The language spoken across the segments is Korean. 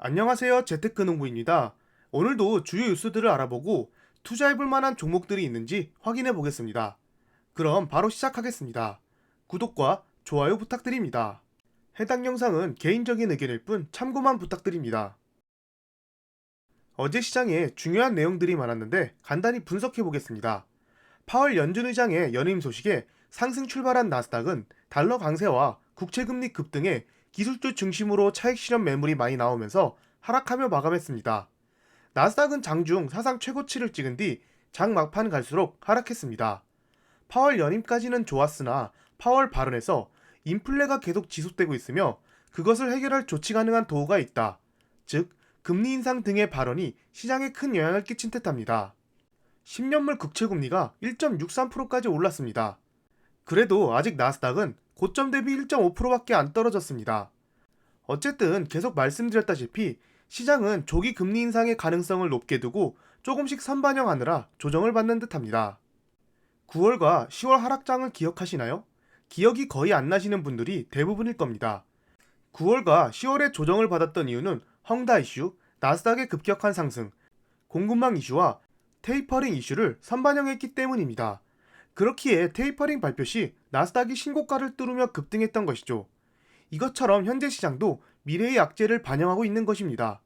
안녕하세요. 재테크농부입니다. 오늘도 주요 뉴스들을 알아보고 투자해볼 만한 종목들이 있는지 확인해 보겠습니다. 그럼 바로 시작하겠습니다. 구독과 좋아요 부탁드립니다. 해당 영상은 개인적인 의견일 뿐 참고만 부탁드립니다. 어제 시장에 중요한 내용들이 많았는데 간단히 분석해 보겠습니다. 파월 연준 의장의 연임 소식에 상승 출발한 나스닥은 달러 강세와 국채 금리 급등에 기술주 중심으로 차익 실현 매물이 많이 나오면서 하락하며 마감했습니다. 나스닥은 장중 사상 최고치를 찍은 뒤 장 막판 갈수록 하락했습니다. 파월 연임까지는 좋았으나 파월 발언에서 인플레가 계속 지속되고 있으며 그것을 해결할 조치 가능한 도구가 있다. 즉, 금리 인상 등의 발언이 시장에 큰 영향을 끼친 듯합니다. 10년물 국채 금리가 1.63%까지 올랐습니다. 그래도 아직 나스닥은 고점 대비 1.5%밖에 안 떨어졌습니다. 어쨌든 계속 말씀드렸다시피 시장은 조기 금리 인상의 가능성을 높게 두고 조금씩 선반영하느라 조정을 받는 듯합니다. 9월과 10월 하락장을 기억하시나요? 기억이 거의 안 나시는 분들이 대부분일 겁니다. 9월과 10월에 조정을 받았던 이유는 헝다 이슈, 나스닥의 급격한 상승, 공급망 이슈와 테이퍼링 이슈를 선반영했기 때문입니다. 그렇기에 테이퍼링 발표 시 나스닥이 신고가를 뚫으며 급등했던 것이죠. 이것처럼 현재 시장도 미래의 약재를 반영하고 있는 것입니다.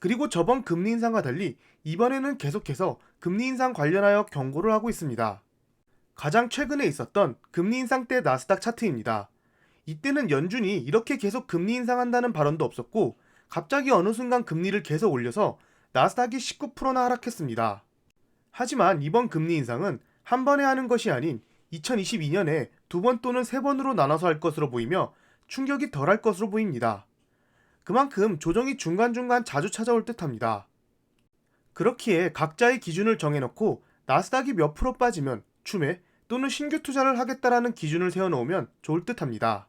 그리고 저번 금리 인상과 달리 이번에는 계속해서 금리 인상 관련하여 경고를 하고 있습니다. 가장 최근에 있었던 금리 인상 때 나스닥 차트입니다. 이때는 연준이 이렇게 계속 금리 인상한다는 발언도 없었고 갑자기 어느 순간 금리를 계속 올려서 나스닥이 19%나 하락했습니다. 하지만 이번 금리 인상은 한 번에 하는 것이 아닌 2022년에 두 번 또는 세 번으로 나눠서 할 것으로 보이며 충격이 덜할 것으로 보입니다. 그만큼 조정이 중간중간 자주 찾아올 듯 합니다. 그렇기에 각자의 기준을 정해놓고 나스닥이 몇 프로 빠지면 추매 또는 신규 투자를 하겠다라는 기준을 세워놓으면 좋을 듯 합니다.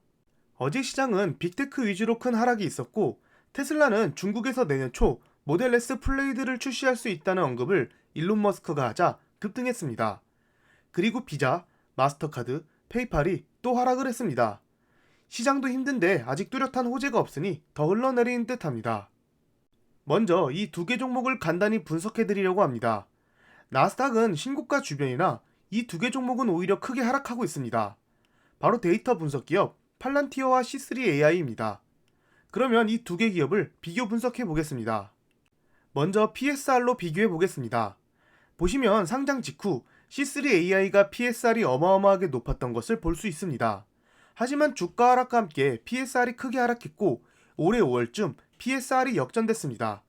어제 시장은 빅테크 위주로 큰 하락이 있었고 테슬라는 중국에서 내년 초 모델 S 플레이드를 출시할 수 있다는 언급을 일론 머스크가 하자 급등했습니다. 그리고 비자, 마스터카드, 페이팔이 또 하락을 했습니다. 시장도 힘든데 아직 뚜렷한 호재가 없으니 더 흘러내리는 듯 합니다. 먼저 이 두 개 종목을 간단히 분석해 드리려고 합니다. 나스닥은 신고가 주변이나 이 두 개 종목은 오히려 크게 하락하고 있습니다. 바로 데이터 분석 기업 팔란티어와 C3AI입니다. 그러면 이 두 개 기업을 비교 분석해 보겠습니다. 먼저 PSR로 비교해 보겠습니다. 보시면 상장 직후 C3AI가 PSR이 어마어마하게 높았던 것을 볼 수 있습니다. 하지만 주가 하락과 함께 PSR이 크게 하락했고 올해 5월쯤 PSR이 역전됐습니다.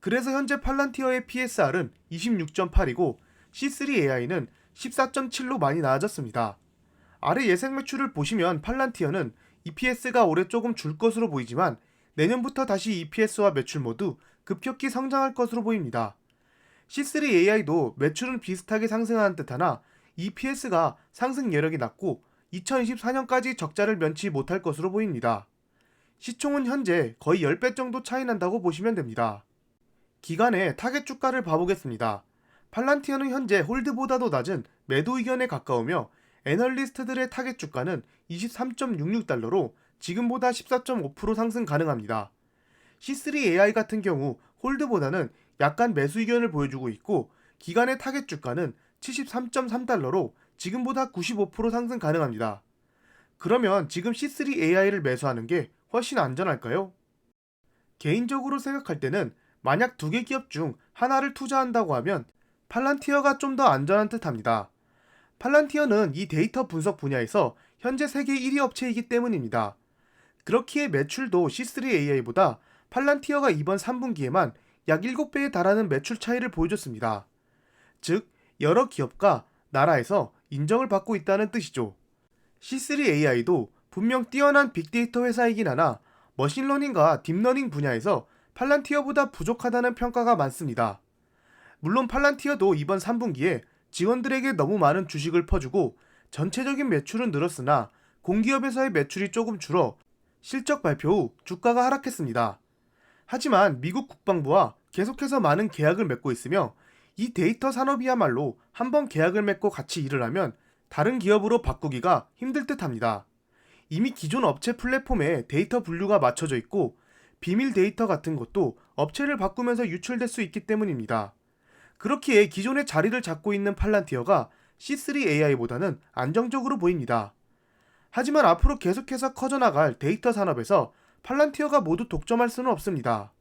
그래서 현재 팔란티어의 PSR은 26.8이고 C3AI는 14.7로 많이 나아졌습니다. 아래 예상 매출을 보시면 팔란티어는 EPS가 올해 조금 줄 것으로 보이지만 내년부터 다시 EPS와 매출 모두 급격히 성장할 것으로 보입니다. C3AI도 매출은 비슷하게 상승하는 듯하나 EPS가 상승 여력이 낮고 2024년까지 적자를 면치 못할 것으로 보입니다. 시총은 현재 거의 10배 정도 차이 난다고 보시면 됩니다. 기간의 타겟 주가를 봐보겠습니다. 팔란티어는 현재 홀드보다도 낮은 매도 의견에 가까우며 애널리스트들의 타겟 주가는 23.66달러로 지금보다 14.5% 상승 가능합니다. C3AI 같은 경우 홀드보다는 약간 매수 의견을 보여주고 있고 기간의 타겟 주가는 73.3달러로 지금보다 95% 상승 가능합니다. 그러면 지금 C3AI를 매수하는 게 훨씬 안전할까요? 개인적으로 생각할 때는 만약 두 개 기업 중 하나를 투자한다고 하면 팔란티어가 좀 더 안전한 듯 합니다. 팔란티어는 이 데이터 분석 분야에서 현재 세계 1위 업체이기 때문입니다. 그렇기에 매출도 C3AI보다 팔란티어가 이번 3분기에만 약 7배에 달하는 매출 차이를 보여줬습니다. 즉, 여러 기업과 나라에서 인정을 받고 있다는 뜻이죠. C3AI도 분명 뛰어난 빅데이터 회사이긴 하나 머신러닝과 딥러닝 분야에서 팔란티어보다 부족하다는 평가가 많습니다. 물론 팔란티어도 이번 3분기에 직원들에게 너무 많은 주식을 퍼주고 전체적인 매출은 늘었으나 공기업에서의 매출이 조금 줄어 실적 발표 후 주가가 하락했습니다. 하지만 미국 국방부와 계속해서 많은 계약을 맺고 있으며 이 데이터 산업이야말로 한번 계약을 맺고 같이 일을 하면 다른 기업으로 바꾸기가 힘들 듯 합니다. 이미 기존 업체 플랫폼에 데이터 분류가 맞춰져 있고 비밀 데이터 같은 것도 업체를 바꾸면서 유출될 수 있기 때문입니다. 그렇기에 기존의 자리를 잡고 있는 팔란티어가 C3 AI보다는 안정적으로 보입니다. 하지만 앞으로 계속해서 커져나갈 데이터 산업에서 팔란티어가 모두 독점할 수는 없습니다.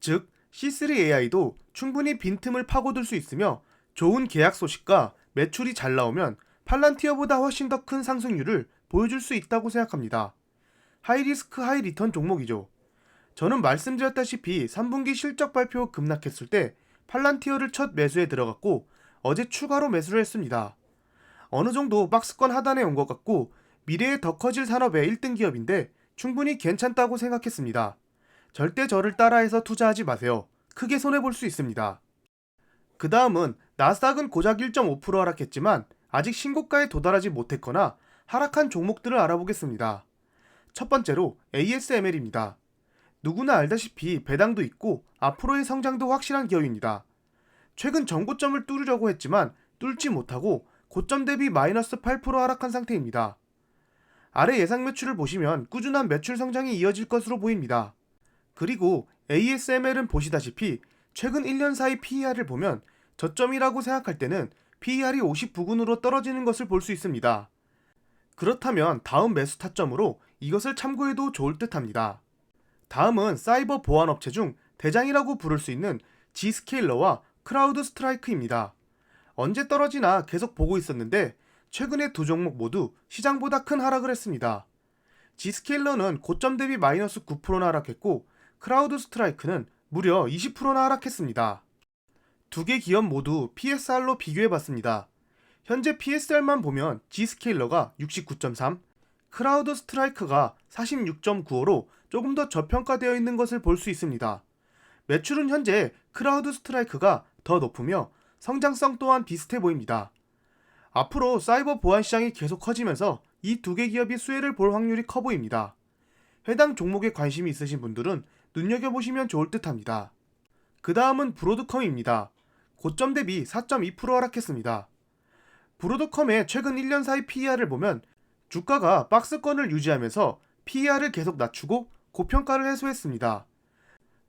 즉, C3 AI도 충분히 빈틈을 파고들 수 있으며 좋은 계약 소식과 매출이 잘 나오면 팔란티어보다 훨씬 더 큰 상승률을 보여줄 수 있다고 생각합니다. 하이리스크 하이리턴 종목이죠. 저는 말씀드렸다시피 3분기 실적 발표 급락했을 때 팔란티어를 첫 매수에 들어갔고 어제 추가로 매수를 했습니다. 어느 정도 박스권 하단에 온 것 같고 미래에 더 커질 산업의 1등 기업인데 충분히 괜찮다고 생각했습니다. 절대 저를 따라해서 투자하지 마세요. 크게 손해볼 수 있습니다. 그 다음은 나스닥은 고작 1.5% 하락했지만 아직 신고가에 도달하지 못했거나 하락한 종목들을 알아보겠습니다. 첫 번째로 ASML입니다. 누구나 알다시피 배당도 있고 앞으로의 성장도 확실한 기업입니다. 최근 전고점을 뚫으려고 했지만 뚫지 못하고 고점 대비 마이너스 8% 하락한 상태입니다. 아래 예상 매출을 보시면 꾸준한 매출 성장이 이어질 것으로 보입니다. 그리고 ASML은 보시다시피 최근 1년 사이 PER을 보면 저점이라고 생각할 때는 PER이 59군으로 떨어지는 것을 볼 수 있습니다. 그렇다면 다음 매수 타점으로 이것을 참고해도 좋을 듯 합니다. 다음은 사이버 보안 업체 중 대장이라고 부를 수 있는 G스케일러와 크라우드 스트라이크입니다. 언제 떨어지나 계속 보고 있었는데 최근에 두 종목 모두 시장보다 큰 하락을 했습니다. G스케일러는 고점 대비 마이너스 9%나 하락했고 크라우드 스트라이크는 무려 20%나 하락했습니다. 두 개 기업 모두 PSR로 비교해 봤습니다. 현재 PSR만 보면 G스케일러가 69.3, 크라우드 스트라이크가 46.95로 조금 더 저평가되어 있는 것을 볼 수 있습니다. 매출은 현재 크라우드 스트라이크가 더 높으며 성장성 또한 비슷해 보입니다. 앞으로 사이버 보안 시장이 계속 커지면서 이 두 개 기업이 수혜를 볼 확률이 커 보입니다. 해당 종목에 관심이 있으신 분들은 눈여겨보시면 좋을 듯 합니다. 그 다음은 브로드컴입니다. 고점 대비 4.2% 하락했습니다. 브로드컴의 최근 1년 사이 PER을 보면 주가가 박스권을 유지하면서 PER을 계속 낮추고 고평가를 해소했습니다.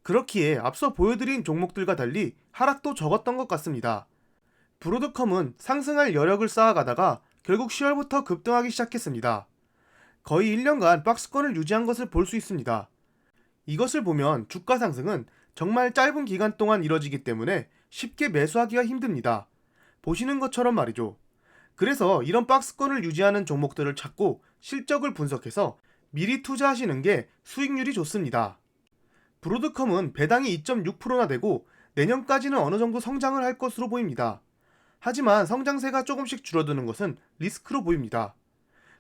그렇기에 앞서 보여드린 종목들과 달리 하락도 적었던 것 같습니다. 브로드컴은 상승할 여력을 쌓아가다가 결국 10월부터 급등하기 시작했습니다. 거의 1년간 박스권을 유지한 것을 볼 수 있습니다. 이것을 보면 주가 상승은 정말 짧은 기간 동안 이뤄지기 때문에 쉽게 매수하기가 힘듭니다. 보시는 것처럼 말이죠. 그래서 이런 박스권을 유지하는 종목들을 찾고 실적을 분석해서 미리 투자하시는 게 수익률이 좋습니다. 브로드컴은 배당이 2.6%나 되고 내년까지는 어느 정도 성장을 할 것으로 보입니다. 하지만 성장세가 조금씩 줄어드는 것은 리스크로 보입니다.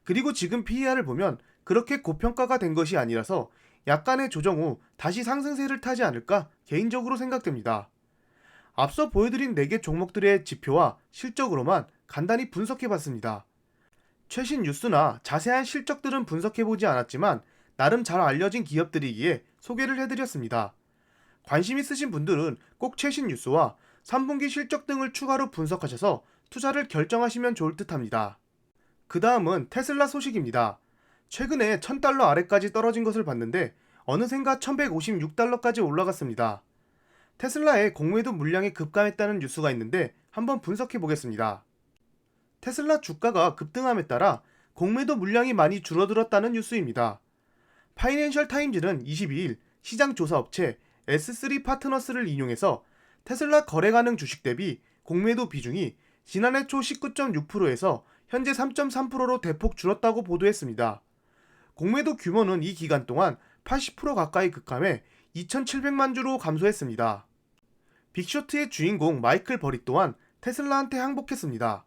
그리고 지금 PER을 보면 그렇게 고평가가 된 것이 아니라서 약간의 조정 후 다시 상승세를 타지 않을까 개인적으로 생각됩니다. 앞서 보여드린 4개 종목들의 지표와 실적으로만 간단히 분석해 봤습니다. 최신 뉴스나 자세한 실적들은 분석해 보지 않았지만 나름 잘 알려진 기업들이기에 소개를 해드렸습니다. 관심 있으신 분들은 꼭 최신 뉴스와 3분기 실적 등을 추가로 분석하셔서 투자를 결정하시면 좋을 듯 합니다. 그 다음은 테슬라 소식입니다. 최근에 1000달러 아래까지 떨어진 것을 봤는데 어느샌가 1156달러까지 올라갔습니다. 테슬라의 공매도 물량이 급감했다는 뉴스가 있는데 한번 분석해 보겠습니다. 테슬라 주가가 급등함에 따라 공매도 물량이 많이 줄어들었다는 뉴스입니다. 파이낸셜 타임즈는 22일 시장 조사 업체 S3 파트너스를 인용해서 테슬라 거래 가능 주식 대비 공매도 비중이 지난해 초 19.6%에서 현재 3.3%로 대폭 줄었다고 보도했습니다. 공매도 규모는 이 기간 동안 80% 가까이 급감해 2,700만 주로 감소했습니다. 빅쇼트의 주인공 마이클 버리 또한 테슬라한테 항복했습니다.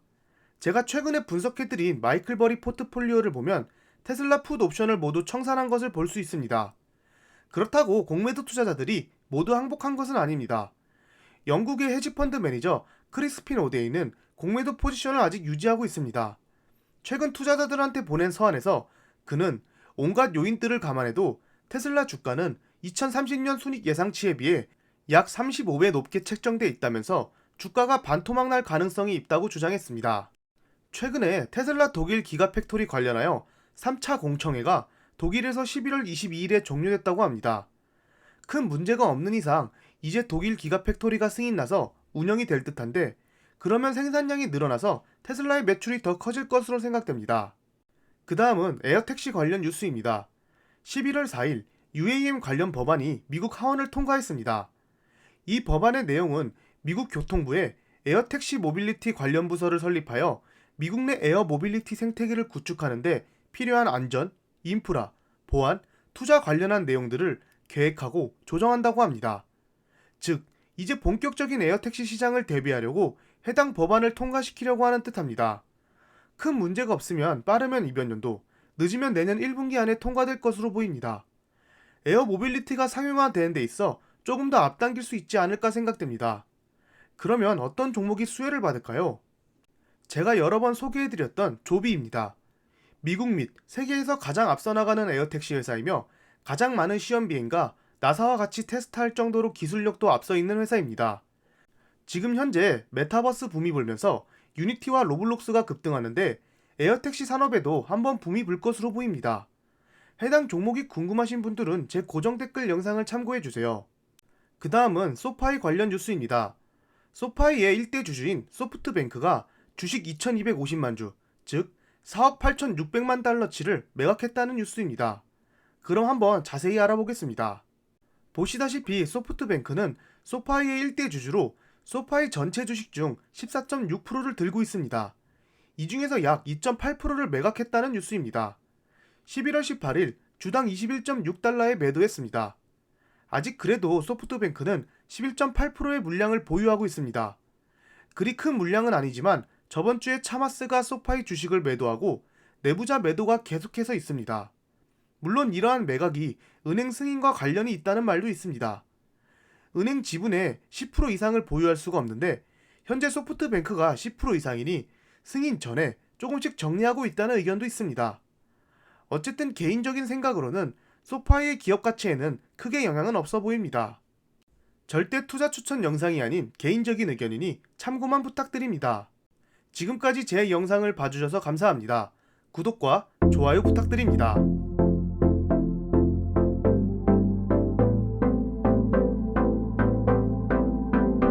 제가 최근에 분석해드린 마이클 버리 포트폴리오를 보면 테슬라 풋 옵션을 모두 청산한 것을 볼 수 있습니다. 그렇다고 공매도 투자자들이 모두 항복한 것은 아닙니다. 영국의 헤지펀드 매니저 크리스핀 오데이는 공매도 포지션을 아직 유지하고 있습니다. 최근 투자자들한테 보낸 서한에서 그는 온갖 요인들을 감안해도 테슬라 주가는 2030년 순익 예상치에 비해 약 35배 높게 책정돼 있다면서 주가가 반토막 날 가능성이 있다고 주장했습니다. 최근에 테슬라 독일 기가 팩토리 관련하여 3차 공청회가 독일에서 11월 22일에 종료됐다고 합니다. 큰 문제가 없는 이상 이제 독일 기가 팩토리가 승인 나서 운영이 될 듯한데 그러면 생산량이 늘어나서 테슬라의 매출이 더 커질 것으로 생각됩니다. 그 다음은 에어택시 관련 뉴스입니다. 11월 4일 UAM 관련 법안이 미국 하원을 통과했습니다. 이 법안의 내용은 미국 교통부에 에어택시 모빌리티 관련 부서를 설립하여 미국 내 에어 모빌리티 생태계를 구축하는데 필요한 안전, 인프라, 보안, 투자 관련한 내용들을 계획하고 조정한다고 합니다. 즉, 이제 본격적인 에어택시 시장을 대비하려고 해당 법안을 통과시키려고 하는 뜻합니다. 큰 문제가 없으면 빠르면 이번 연도, 늦으면 내년 1분기 안에 통과될 것으로 보입니다. 에어 모빌리티가 상용화되는 데 있어 조금 더 앞당길 수 있지 않을까 생각됩니다. 그러면 어떤 종목이 수혜를 받을까요? 제가 여러 번 소개해드렸던 조비입니다. 미국 및 세계에서 가장 앞서 나가는 에어택시 회사이며 가장 많은 시험 비행과 나사와 같이 테스트할 정도로 기술력도 앞서 있는 회사입니다. 지금 현재 메타버스 붐이 불면서 유니티와 로블록스가 급등하는데 에어택시 산업에도 한번 붐이 불 것으로 보입니다. 해당 종목이 궁금하신 분들은 제 고정 댓글 영상을 참고해주세요. 그 다음은 소파이 관련 뉴스입니다. 소파이의 1대 주주인 소프트뱅크가 주식 2250만 주, 즉 4억 8600만 달러치를 매각했다는 뉴스입니다. 그럼 한번 자세히 알아보겠습니다. 보시다시피 소프트뱅크는 소파이의 1대 주주로 소파이 전체 주식 중 14.6%를 들고 있습니다. 이 중에서 약 2.8%를 매각했다는 뉴스입니다. 11월 18일 주당 21.6달러에 매도했습니다. 아직 그래도 소프트뱅크는 11.8%의 물량을 보유하고 있습니다. 그리 큰 물량은 아니지만 저번 주에 차마스가 소파이 주식을 매도하고 내부자 매도가 계속해서 있습니다. 물론 이러한 매각이 은행 승인과 관련이 있다는 말도 있습니다. 은행 지분의 10% 이상을 보유할 수가 없는데 현재 소프트뱅크가 10% 이상이니 승인 전에 조금씩 정리하고 있다는 의견도 있습니다. 어쨌든 개인적인 생각으로는 소파이의 기업 가치에는 크게 영향은 없어 보입니다. 절대 투자 추천 영상이 아닌 개인적인 의견이니 참고만 부탁드립니다. 지금까지 제 영상을 봐주셔서 감사합니다. 구독과 좋아요 부탁드립니다.